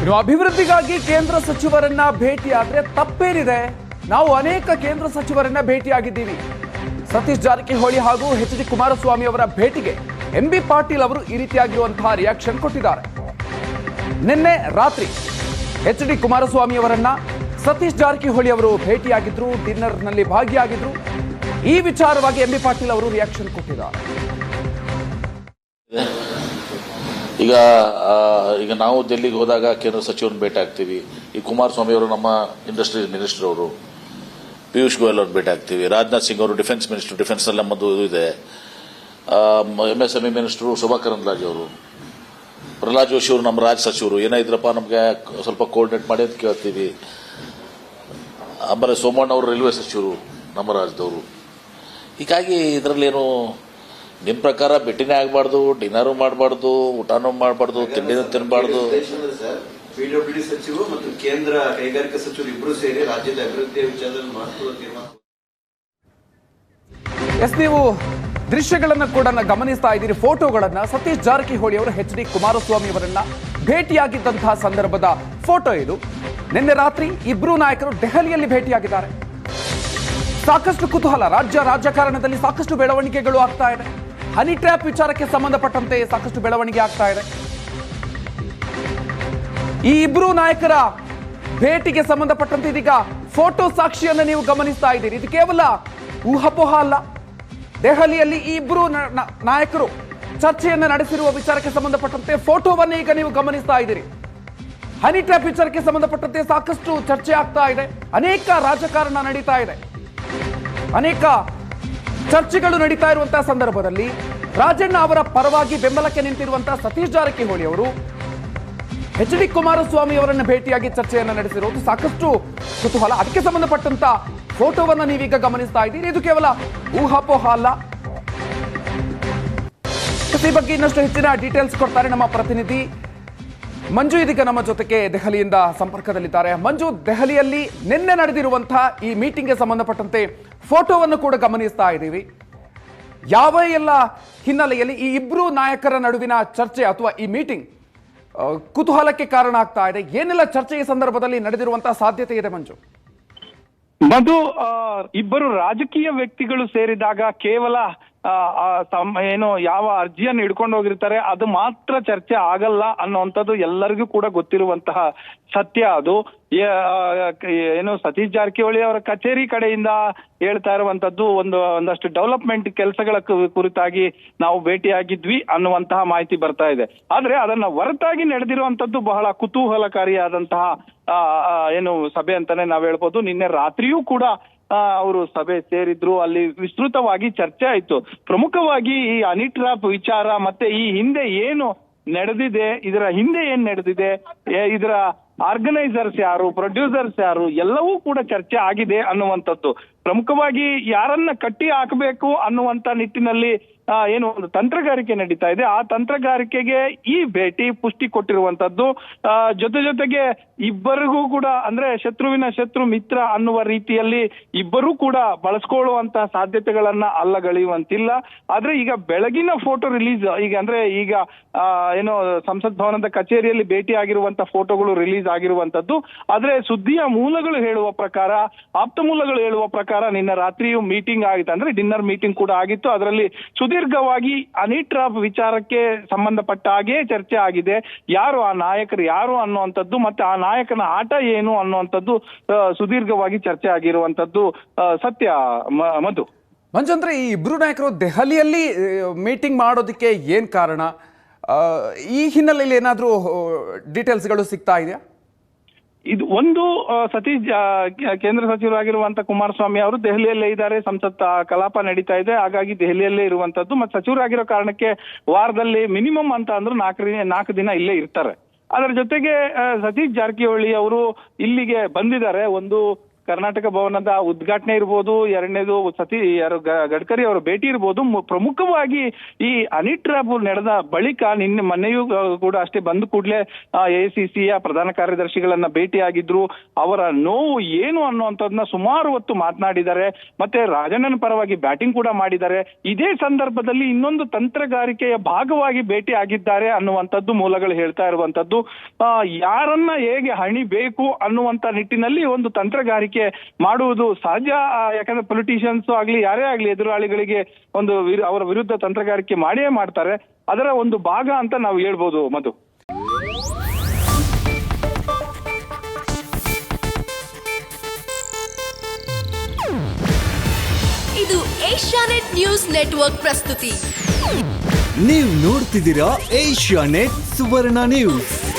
ಇನ್ನು ಅಭಿವೃದ್ಧಿಗಾಗಿ ಕೇಂದ್ರ ಸಚಿವರನ್ನ ಭೇಟಿಯಾದ್ರೆ ತಪ್ಪೇನಿದೆ? ನಾವು ಅನೇಕ ಕೇಂದ್ರ ಸಚಿವರನ್ನ ಭೇಟಿಯಾಗಿದ್ದೀವಿ. ಸತೀಶ್ ಜಾರಕಿಹೊಳಿ ಹಾಗೂ ಎಚ್ ಡಿ ಕುಮಾರಸ್ವಾಮಿ ಅವರ ಭೇಟಿಗೆ ಎಂ ಬಿ ಪಾಟೀಲ್ ಅವರು ಈ ರೀತಿಯಾಗಿರುವಂತಹ ರಿಯಾಕ್ಷನ್ ಕೊಟ್ಟಿದ್ದಾರೆ. ನಿನ್ನೆ ರಾತ್ರಿ ಎಚ್ ಡಿ ಕುಮಾರಸ್ವಾಮಿ ಅವರನ್ನ ಸತೀಶ್ ಜಾರಕಿಹೊಳಿ ಅವರು ಭೇಟಿಯಾಗಿದ್ರು ಡಿನ್ನರ್ನಲ್ಲಿ ಭಾಗಿಯಾಗಿದ್ರು. ಈ ವಿಚಾರವಾಗಿ ಎಂ ಬಿ ಪಾಟೀಲ್ ಅವರು ರಿಯಾಕ್ಷನ್ ಕೊಟ್ಟಿದ್ದಾರೆ. ಈಗ ಈಗ ನಾವು ಡೆಲ್ಲಿಗೆ ಹೋದಾಗ ಕೇಂದ್ರ ಸಚಿವರನ್ನ ಭೇಟಿ ಆಗ್ತೀವಿ. ಈ ಕುಮಾರಸ್ವಾಮಿ ಅವರು ನಮ್ಮ ಇಂಡಸ್ಟ್ರಿ ಮಿನಿಸ್ಟರ್ ಅವರು, ಪಿಯೂಷ್ ಗೋಯಲ್ ಅವ್ರನ್ನ ಭೇಟಿ ಆಗ್ತೀವಿ. ರಾಜನಾಥ್ ಸಿಂಗ್ ಅವರು ಡಿಫೆನ್ಸ್ ಮಿನಿಸ್ಟರ್ ಡಿಫೆನ್ಸ್ ಅಲ್ಲಿ ನಮ್ಮದು ಇದು ಇದೆ. M S M E minister Shobha ಅವರು, ಪ್ರಹ್ಲಾದ್ ಜೋಶಿ ಅವರು ನಮ್ಮ ರಾಜ್ಯ ಸಚಿವರು. ಏನಾಯ್ತ್ರಪ್ಪ ನಮಗೆ ಸ್ವಲ್ಪ ಕೋಆರ್ಡಿನೇಟ್ ಮಾಡಿ ಅಂತ ಕೇಳ್ತೀವಿ. ಆಮೇಲೆ ಸೋಮಣ್ಣ ಅವರು ರೈಲ್ವೆ ಸಚಿವರು ನಮ್ಮ ರಾಜ್ಯದವರು ಹೀಗಾಗಿ ಇದರಲ್ಲೇನು ನಿಮ್ಮ ಪ್ರಕಾರ ಭೇಟಿನೇ ಆಗ್ಬಾರ್ದು ಡಿನ್ನರು ಮಾಡಬಾರ್ದು ಊಟನೂ ಮಾಡಬಾರ್ದು ತಿಂಡಿನೂ ತಿನ್ನಬಾರ್ದು ಪಿಡಬ್ಲ್ಯೂಡಿ ಸಚಿವರು ಮತ್ತು ಕೇಂದ್ರ ಕೈಗಾರಿಕಾ ಸಚಿವರು ಇಬ್ಬರು ಸೇರಿ ರಾಜ್ಯದ ಅಭಿವೃದ್ಧಿಯ ವಿಚಾರದಲ್ಲಿ ಮಹತ್ವದ ತೀರ್ಮಾನ ಎಸ್ ನೀವು ದೃಶ್ಯಗಳನ್ನ ಕೂಡ ನ- ಗಮನಿಸ್ತಾ ಇದ್ದೀರಿ ಫೋಟೋಗಳನ್ನ. ಸತೀಶ್ ಜಾರಕಿಹೊಳಿ ಅವರು ಎಚ್ ಡಿ ಕುಮಾರಸ್ವಾಮಿ ಅವರನ್ನ ಭೇಟಿಯಾಗಿದ್ದಂತಹ ಸಂದರ್ಭದ ಫೋಟೋ ಇದು. ನಿನ್ನೆ ರಾತ್ರಿ ಇಬ್ರು ನಾಯಕರು ದೆಹಲಿಯಲ್ಲಿ ಭೇಟಿಯಾಗಿದ್ದಾರೆ. ಸಾಕಷ್ಟು ಕುತೂಹಲ ರಾಜ್ಯ ರಾಜಕಾರಣದಲ್ಲಿ ಸಾಕಷ್ಟು ಬೆಳವಣಿಗೆಗಳು ಆಗ್ತಾ ಇದೆ. ಹನಿ ಟ್ರ್ಯಾಪ್ ವಿಚಾರಕ್ಕೆ ಸಂಬಂಧಪಟ್ಟಂತೆ ಸಾಕಷ್ಟು ಬೆಳವಣಿಗೆ ಆಗ್ತಾ ಇದೆ. ಈ ಇಬ್ರು ನಾಯಕರ ಭೇಟಿಗೆ ಸಂಬಂಧಪಟ್ಟಂತೆ ಇದೀಗ ಫೋಟೋ ಸಾಕ್ಷಿಯನ್ನು ನೀವು ಗಮನಿಸ್ತಾ ಇದ್ದೀರಿ. ಇದು ಕೇವಲ ಊಹಾಪೋಹ ಅಲ್ಲ. ದೆಹಲಿಯಲ್ಲಿ ಈ ಇಬ್ರು ನಾಯಕರು ಚರ್ಚೆಯನ್ನು ನಡೆಸಿರುವ ವಿಚಾರಕ್ಕೆ ಸಂಬಂಧಪಟ್ಟಂತೆ ಫೋಟೋವನ್ನು ಈಗ ನೀವು ಗಮನಿಸ್ತಾ ಇದ್ದೀರಿ. ಹನಿ ಟ್ರ್ಯಾಪ್ ವಿಚಾರಕ್ಕೆ ಸಂಬಂಧಪಟ್ಟಂತೆ ಸಾಕಷ್ಟು ಚರ್ಚೆ ಆಗ್ತಾ ಇದೆ. ಅನೇಕ ರಾಜಕಾರಣ ನಡೀತಾ ಇದೆ. ಅನೇಕ ಚರ್ಚೆಗಳು ನಡೀತಾ ಇರುವಂತಹ ಸಂದರ್ಭದಲ್ಲಿ ರಾಜಣ್ಣ ಅವರ ಪರವಾಗಿ ಬೆಂಬಲಕ್ಕೆ ನಿಂತಿರುವಂತಹ ಸತೀಶ್ ಜಾರಕಿಹೊಳಿ ಅವರು ಎಚ್ ಡಿ ಕುಮಾರಸ್ವಾಮಿ ಅವರನ್ನು ಭೇಟಿಯಾಗಿ ಚರ್ಚೆಯನ್ನು ನಡೆಸಿರುವುದು ಸಾಕಷ್ಟು ಕುತೂಹಲ. ಅದಕ್ಕೆ ಸಂಬಂಧಪಟ್ಟಂತ ಫೋಟೋವನ್ನು ನೀವೀಗ ಗಮನಿಸ್ತಾ ಇದ್ದೀರಿ. ಇದು ಕೇವಲ ಊಹಾಪೋಹ ಅಲ್ಲ ಈ ಬಗ್ಗೆ ಇನ್ನಷ್ಟು ಹೆಚ್ಚಿನ ಡೀಟೇಲ್ಸ್ ಕೊಡ್ತಾರೆ ನಮ್ಮ ಪ್ರತಿನಿಧಿ. ಮಂಜು ಇದೀಗ ನಮ್ಮ ಜೊತೆಗೆ ದೆಹಲಿಯಿಂದ ಸಂಪರ್ಕದಲ್ಲಿದ್ದಾರೆ. ಮಂಜು, ದೆಹಲಿಯಲ್ಲಿ ನಿನ್ನೆ ನಡೆದಿರುವಂತಹ ಈ ಮೀಟಿಂಗ್ಗೆ ಸಂಬಂಧಪಟ್ಟಂತೆ ಫೋಟೋವನ್ನು ಕೂಡ ಗಮನಿಸ್ತಾ ಇದ್ದೀವಿ. ಯಾವ ಎಲ್ಲ ಹಿನ್ನೆಲೆಯಲ್ಲಿ ಈ ಇಬ್ಬರು ನಾಯಕರ ನಡುವಿನ ಚರ್ಚೆ ಅಥವಾ ಈ ಮೀಟಿಂಗ್ ಕುತೂಹಲಕ್ಕೆ ಕಾರಣ ಆಗ್ತಾ ಇದೆ? ಏನೆಲ್ಲ ಚರ್ಚೆ ಈ ಸಂದರ್ಭದಲ್ಲಿ ನಡೆದಿರುವಂತಹ ಸಾಧ್ಯತೆ ಇದೆ ಮಂಜು? ಮಧು ಇಬ್ಬರು ರಾಜಕೀಯ ವ್ಯಕ್ತಿಗಳು ಸೇರಿದಾಗ ಕೇವಲ ತಮ್ಮ ಏನು ಯಾವ ಅರ್ಜಿಯನ್ನು ಹಿಡ್ಕೊಂಡು ಹೋಗಿರ್ತಾರೆ, ಅದು ಮಾತ್ರ ಚರ್ಚೆ ಆಗಲ್ಲ ಅನ್ನುವಂಥದ್ದು ಎಲ್ಲರಿಗೂ ಕೂಡ ಗೊತ್ತಿರುವಂತಹ ಸತ್ಯ ಅದು. ಏನು ಸತೀಶ್ ಜಾರಕಿಹೊಳಿ ಅವರ ಕಚೇರಿ ಕಡೆಯಿಂದ ಹೇಳ್ತಾ ಇರುವಂತದ್ದು ಒಂದು, ಒಂದಷ್ಟು ಡೆವಲಪ್ಮೆಂಟ್ ಕೆಲಸಗಳ ಕುರಿತಾಗಿ ನಾವು ಭೇಟಿಯಾಗಿದ್ವಿ ಅನ್ನುವಂತಹ ಮಾಹಿತಿ ಬರ್ತಾ ಇದೆ. ಆದ್ರೆ ಅದನ್ನ ಹೊರತಾಗಿ ನಡೆದಿರುವಂತದ್ದು ಬಹಳ ಕುತೂಹಲಕಾರಿಯಾದಂತಹ ಏನು ಸಭೆ ಅಂತಾನೆ ನಾವ್ ಹೇಳ್ಬೋದು. ನಿನ್ನೆ ರಾತ್ರಿಯೂ ಕೂಡ ಅವರು ಸಭೆ ಸೇರಿದ್ರು. ಅಲ್ಲಿ ವಿಸ್ತೃತವಾಗಿ ಚರ್ಚೆ ಆಯ್ತು. ಪ್ರಮುಖವಾಗಿ ಈ ಅನಿಟ್ರಾಪ್ ವಿಚಾರ ಮತ್ತೆ ಈ ಹಿಂದೆ ಏನು ನಡೆದಿದೆ, ಇದರ ಹಿಂದೆ ಏನ್ ನಡೆದಿದೆ ಇದರ ಆರ್ಗನೈಸರ್ಸ್ ಯಾರು ಪ್ರೊಡ್ಯೂಸರ್ಸ್ ಯಾರು, ಎಲ್ಲವೂ ಕೂಡ ಚರ್ಚೆ ಆಗಿದೆ ಅನ್ನುವಂಥದ್ದು. ಪ್ರಮುಖವಾಗಿ ಯಾರನ್ನ ಕಟ್ಟಿ ಹಾಕಬೇಕು ಅನ್ನುವಂತ ನಿಟ್ಟಿನಲ್ಲಿ ಏನು ಒಂದು ತಂತ್ರಗಾರಿಕೆ ನಡೀತಾ ಇದೆ. ಆ ತಂತ್ರಗಾರಿಕೆಗೆ ಈ ಭೇಟಿ ಪುಷ್ಟಿ ಕೊಟ್ಟಿರುವಂತದ್ದು ಜೊತೆ ಜೊತೆಗೆ ಇಬ್ಬರಿಗೂ ಕೂಡ, ಅಂದ್ರೆ ಶತ್ರುವಿನ ಶತ್ರು ಮಿತ್ರ ಅನ್ನುವ ರೀತಿಯಲ್ಲಿ ಇಬ್ಬರೂ ಕೂಡ ಬಳಸ್ಕೊಳ್ಳುವಂತಹ ಸಾಧ್ಯತೆಗಳನ್ನ ಅಲ್ಲಗಳೆಯುವಂತಿಲ್ಲ. ಆದ್ರೆ ಈಗ ಬೆಳಗಿನ ಫೋಟೋ ರಿಲೀಸ್, ಈಗ ಅಂದ್ರೆ ಈಗ ಏನೋ ಸಂಸತ್ ಭವನದ ಕಚೇರಿಯಲ್ಲಿ ಭೇಟಿ ಆಗಿರುವಂತ ಫೋಟೋಗಳು ರಿಲೀಸ್ ಆಗಿರುವಂತದ್ದು ಆದ್ರೆ ಸುದ್ದಿಯ ಮೂಲಗಳು ಹೇಳುವ ಪ್ರಕಾರ, ಆಪ್ತ ಮೂಲಗಳು ಹೇಳುವ ಪ್ರಕಾರ ನಿನ್ನ ರಾತ್ರಿಯು ಮೀಟಿಂಗ್ ಆಗಿತ್ತು. ಅಂದ್ರೆ ಡಿನ್ನರ್ ಮೀಟಿಂಗ್ ಕೂಡ ಆಗಿತ್ತು. ಅದರಲ್ಲಿ ಸುದೀರ್ಘವಾಗಿ ಅನಿಟ್ರಾಪ್ ವಿಚಾರಕ್ಕೆ ಸಂಬಂಧಪಟ್ಟ ಹಾಗೆ ಚರ್ಚೆ ಆಗಿದೆ. ಯಾರು ಆ ನಾಯಕರು, ಯಾರು ಅನ್ನುವಂಥದ್ದು ಮತ್ತೆ ಆ ನಾಯಕನ ಆಟ ಏನು ಅನ್ನುವಂಥದ್ದು ಸುದೀರ್ಘವಾಗಿ ಚರ್ಚೆ ಆಗಿರುವಂತದ್ದು ಸತ್ಯ ಮಧು. ಮಂಜಂದ್ರೆ ಈ ಇಬ್ರು ನಾಯಕರು ದೆಹಲಿಯಲ್ಲಿ ಮೀಟಿಂಗ್ ಮಾಡೋದಕ್ಕೆ ಏನ್ ಕಾರಣ? ಈ ಹಿನ್ನೆಲೆಯಲ್ಲಿ ಏನಾದರೂ ಡೀಟೇಲ್ಸ್ಗಳು ಸಿಗ್ತಾ ಇದೆಯಾ? ಇದು ಒಂದು ಸತೀಶ್ ಕೇಂದ್ರ ಸಚಿವರಾಗಿರುವಂತ ಕುಮಾರಸ್ವಾಮಿ ಅವರು ದೆಹಲಿಯಲ್ಲೇ ಇದ್ದಾರೆ. ಸಂಸತ್ ಕಲಾಪ ನಡೀತಾ ಇದೆ. ಹಾಗಾಗಿ ದೆಹಲಿಯಲ್ಲೇ ಇರುವಂತದ್ದು ಮತ್ತೆ ಸಚಿವರಾಗಿರೋ ಕಾರಣಕ್ಕೆ ವಾರದಲ್ಲಿ ಮಿನಿಮಮ್ ಅಂತ ಅಂದ್ರೆ ನಾಲ್ಕು ನಾಲ್ಕು ದಿನ ಇಲ್ಲೇ ಇರ್ತಾರೆ. ಅದರ ಜೊತೆಗೆ ಸತೀಶ್ ಜಾರಕಿಹೊಳಿ ಅವರು ಇಲ್ಲಿಗೆ ಬಂದಿದ್ದಾರೆ. ಒಂದು ಕರ್ನಾಟಕ ಭವನದ ಉದ್ಘಾಟನೆ ಇರ್ಬೋದು, ಎರಡನೇದು ಸತಿ, ಯಾರು ಗಡ್ಕರಿ ಅವರ ಭೇಟಿ ಇರ್ಬೋದು ಪ್ರಮುಖವಾಗಿ ಈ ಟ್ರ್ಯಾಪ್ ನಡೆದ ಬಳಿಕ ನಿನ್ನೆ ಮೊನ್ನೆಯೂ ಕೂಡ ಅಷ್ಟೇ ಬಂದ ಕೂಡಲೇ ಎಸಿಸಿಯ ಪ್ರಧಾನ ಕಾರ್ಯದರ್ಶಿಗಳನ್ನ ಭೇಟಿಯಾಗಿದ್ರು. ಅವರ ನೋವು ಏನು ಅನ್ನುವಂಥದ್ದನ್ನ ಸುಮಾರು ಹೊತ್ತು ಮಾತನಾಡಿದ್ದಾರೆ. ಮತ್ತೆ ರಾಜಣ್ಣನ ಪರವಾಗಿ ಬ್ಯಾಟಿಂಗ್ ಕೂಡ ಮಾಡಿದ್ದಾರೆ. ಇದೇ ಸಂದರ್ಭದಲ್ಲಿ ಇನ್ನೊಂದು ತಂತ್ರಗಾರಿಕೆಯ ಭಾಗವಾಗಿ ಭೇಟಿ ಆಗಿದ್ದಾರೆ ಅನ್ನುವಂಥದ್ದು ಮೂಲಗಳು ಹೇಳ್ತಾ ಇರುವಂತದ್ದು ಯಾರನ್ನ ಹೇಗೆ ಹಣಿಬೇಕು ಅನ್ನುವಂತ ನಿಟ್ಟಿನಲ್ಲಿ ಒಂದು ತಂತ್ರಗಾರಿಕೆ ಮಾಡುವುದು ಸಹಜ ಯಾಕಂದ್ರೆ ಪೊಲಿಟಿಷಿಯನ್ಸ್ ಆಗ್ಲಿ ಯಾರೇ ಆಗ್ಲಿ ಎದುರಾಳಿಗಳಿಗೆ ಒಂದು ವಿರು- ಅವರ ವಿರುದ್ಧ ತಂತ್ರಗಾರಿಕೆ ಮಾಡಿಯೇ ಮಾಡ್ತಾರೆ. ಅದರ ಒಂದು ಭಾಗ ಅಂತ ನಾವು ಹೇಳ್ಬೋದು ಮಧು. ಇದು ಏಷ್ಯಾನೆಟ್ ನ್ಯೂಸ್ ನೆಟ್ವರ್ಕ್ ಪ್ರಸ್ತುತಿ. ನೀವು ನೋಡ್ತಿದ್ದೀರಾ ಏಷ್ಯಾ ನೆಟ್ ಸುವರ್ಣ ನ್ಯೂಸ್.